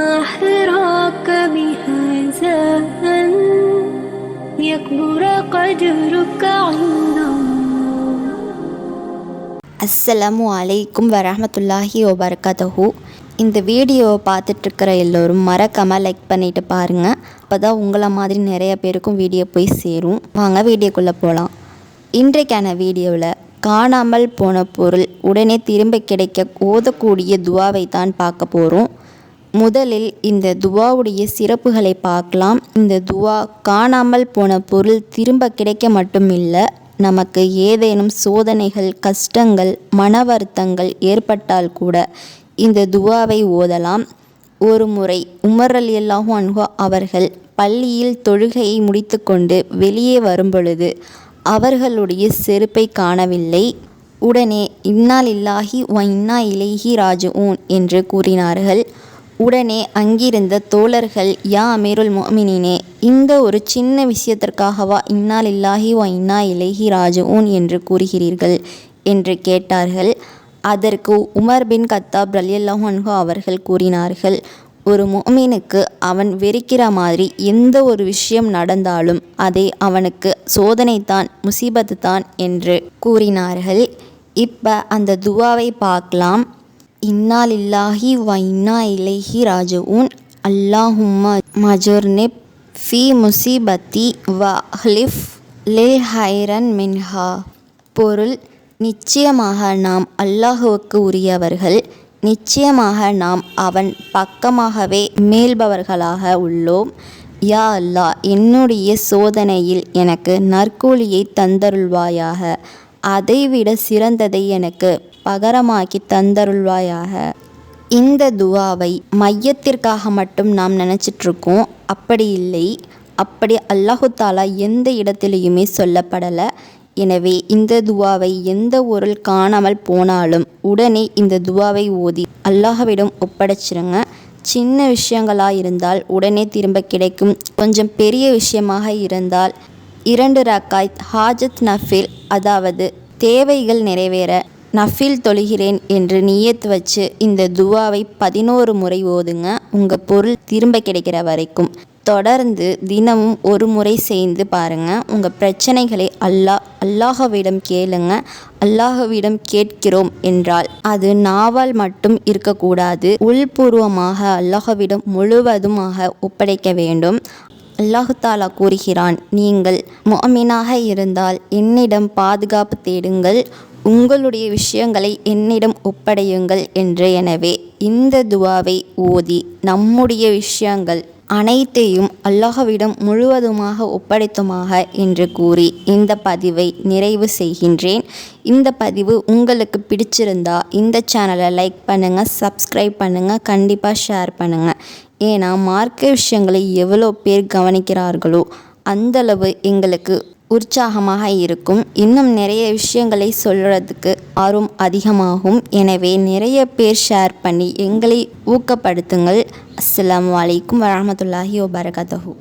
ما حراك بهذا أن يكبر قدرك عند الله அஸ்ஸலாமு அலைக்கும் வரஹமத்துல்லாஹி வபரகாத்தஹு இந்த வீடியோவை பார்த்துட்ருக்கிற எல்லோரும் மறக்காமல் லைக் பண்ணிட்டு பாருங்கள் அப்போ தான் உங்களை மாதிரி நிறைய பேருக்கும் வீடியோ போய் சேரும் வாங்க வீடியோக்குள்ளே போகலாம் இன்றைக்கான வீடியோவில் காணாமல் போன பொருள் உடனே திரும்ப கிடைக்க ஓதக்கூடிய துவாவை தான் பார்க்க போகிறோம் முதலில் இந்த துவாவுடைய சிறப்புகளை பார்க்கலாம். இந்த துவா காணாமல் போன பொருள் திரும்ப கிடைக்க மட்டும் இல்லை நமக்கு ஏதேனும் சோதனைகள் கஷ்டங்கள் மன வருத்தங்கள் ஏற்பட்டால் கூட இந்த துவாவை ஓதலாம். ஒரு முறை உமர் அலி அல்லாஹூ அன்ஹு அவர்கள் பள்ளியில் தொழுகையை முடித்துக்கொண்டு வெளியே வரும்பொழுது அவர்களுடைய செருப்பை காணவில்லை. உடனே இன்னால் இல்லாஹி வ இன்னா இலைஹி ராஜுஊன் என்று கூறினார்கள். உடனே அங்கிருந்த தோழர்கள் யா அமீருல் மோமினினே இந்த ஒரு சின்ன விஷயத்திற்காகவா இன்னால் இல்லாஹி வா இன்னா இலேஹி ராஜுஊன் என்று கூறுகிறீர்கள்? என்று கேட்டார்கள். அதற்கு உமர் பின் கத்தாப் ரலியல்லாஹு அன்ஹு அவர்கள் கூறினார்கள் ஒரு மொமீனுக்கு அவன் வெறுக்கிற மாதிரி எந்த ஒரு விஷயம் நடந்தாலும் அதை அவனுக்கு சோதனை தான் முசீபத்து தான் என்று கூறினார்கள். இப்போ அந்த துவாவை பார்க்கலாம். இன்னா லில்லாஹி வ இன்னா இலைஹி ராஜவுன் அல்லாஹும்மா மஜுர்னி ஃபி முசீபத்தி வ ஹலிஃப் லில் ஹைரன் மின்ஹா பொருள் நிச்சயமாக நாம் அல்லாஹுவுக்கு உரியவர்கள். நிச்சயமாக நாம் அவன் பக்கமாகவே மேல்பவர்களாக உள்ளோம். யா அல்லாஹ் என்னுடைய சோதனையில் எனக்கு நற்கூலியை தந்தருள்வாயாக. அதைவிட சிறந்ததை எனக்கு பகரமாக்கி தந்தருள்வாயாக. இந்த துவாவை மையத்திற்காக மட்டும் நாம் நினச்சிட்ருக்கோம். அப்படி இல்லை அப்படி அல்லாஹு தாலா எந்த இடத்துலையுமே சொல்லப்படலை. எனவே இந்த துவாவை எந்த ஒரு காணாமல் போனாலும் உடனே இந்த துவாவை ஓதி அல்லாஹ்விடம் ஒப்படைச்சிருங்க. சின்ன விஷயங்களாக இருந்தால் உடனே திரும்ப கிடைக்கும். கொஞ்சம் பெரிய விஷயமாக இருந்தால் இரண்டு ரக்காய் ஹாஜத் நஃபில் அதாவது தேவைகள் நிறைவேற நஃபில் தொழுகிறேன் என்று நியத்து வச்சு இந்த துவாவை பதினோரு முறை ஓதுங்க. உங்கள் பொருள் திரும்ப கிடைக்கிற வரைக்கும். தொடர்ந்து தினமும் ஒரு முறை செய்து பாருங்கள் உங்கள் பிரச்சனைகளை அல்லாஹ் அல்லாஹவிடம் கேளுங்க. அல்லாஹவிடம் கேட்கிறோம் என்றால் அது நாவால் மட்டும் இருக்கக்கூடாது. உள்பூர்வமாக அல்லாஹவிடம் முழுவதுமாக ஒப்படைக்க வேண்டும். அல்லாஹு தாலா கூறுகிறான் நீங்கள் மோமினாக இருந்தால் என்னிடம் பாதுகாப்பு தேடுங்கள். உங்களுடைய விஷயங்களை என்னிடம் ஒப்படையுங்கள் என்று. எனவே இந்த துவாவை ஓதி நம்முடைய விஷயங்கள் அனைத்தையும் அல்லாஹ்விடம் முழுவதுமாக ஒப்படைத்துமாக என்று கூறி இந்த பதிவை நிறைவு செய்கின்றேன். இந்த பதிவு உங்களுக்கு பிடிச்சிருந்தா இந்த சேனலை லைக் பண்ணுங்கள் சப்ஸ்கிரைப் பண்ணுங்கள் கண்டிப்பாக ஷேர் பண்ணுங்கள் ஏன்னா மார்க்க விஷயங்களை எவ்வளோ பேர் கவனிக்கிறார்களோ அந்தளவு எங்களுக்கு உற்சாகமாக இருக்கும். இன்னும் நிறைய விஷயங்களை சொல்கிறதுக்கு ஆர்வம் அதிகமாகும். எனவே நிறைய பேர் ஷேர் பண்ணி எங்களை ஊக்கப்படுத்துங்கள். அஸ்லாம் வலைக்கும் வரமத்துல்லாஹி வபரகாத்தஹூ.